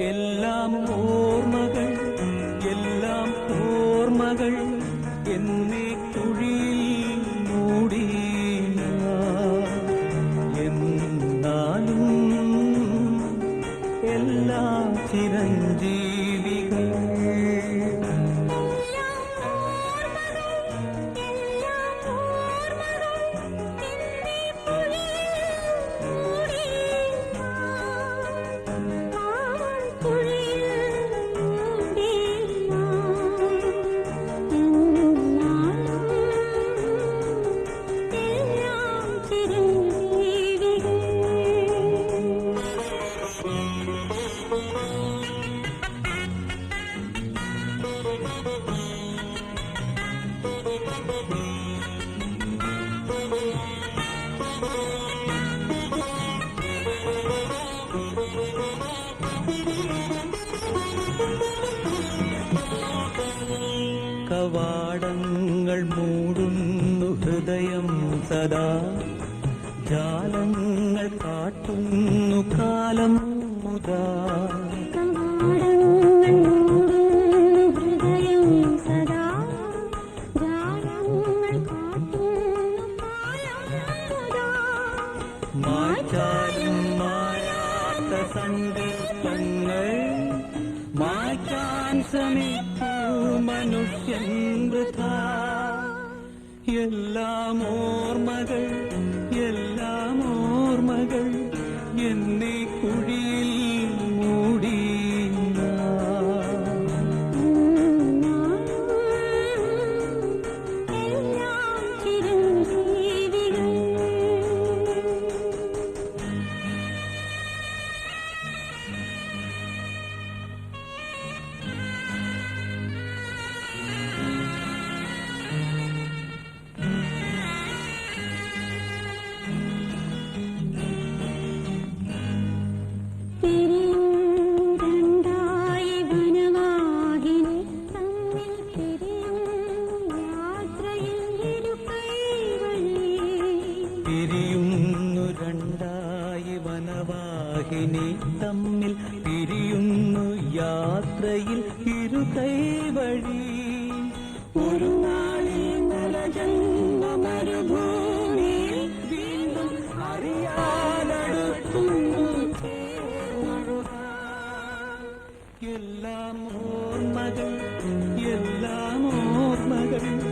എല്ലാം ഓർമ്മകൾ എല്ലാം ഓർമ്മകൾ എന്നീ കുഴിയിൽ മൂടി. എന്നാലും എല്ലാം ചിരഞ്ജീവികൾ കവാടങ്ങൾ മൂടുന്നു ഹൃദയം സദാ. ജാലങ്ങൾ കാട്ടുന്നു കാലം മുതാ. മാറ്റാലും മായാത്ത സങ്കല്പങ്ങൾ മാറ്റാൻ ശ്രമിക്കൂ. മനുഷ്യൻ വൃഥ എല്ലാം ഓർമ്മകൾ എല്ലാം ഓർമ്മകൾ എന്നീ വനവാഹിനി തമ്മിൽ പിരിയുന്നു യാത്രയിൽ ഇരു കൈവഴി ഒരു നാളിൽ നരജന്മ വീണ്ടും അറിയാനടുക്കുന്നു എല്ലാം ഓർമ്മകൾ എല്ലാം ഓർമ്മകൾ.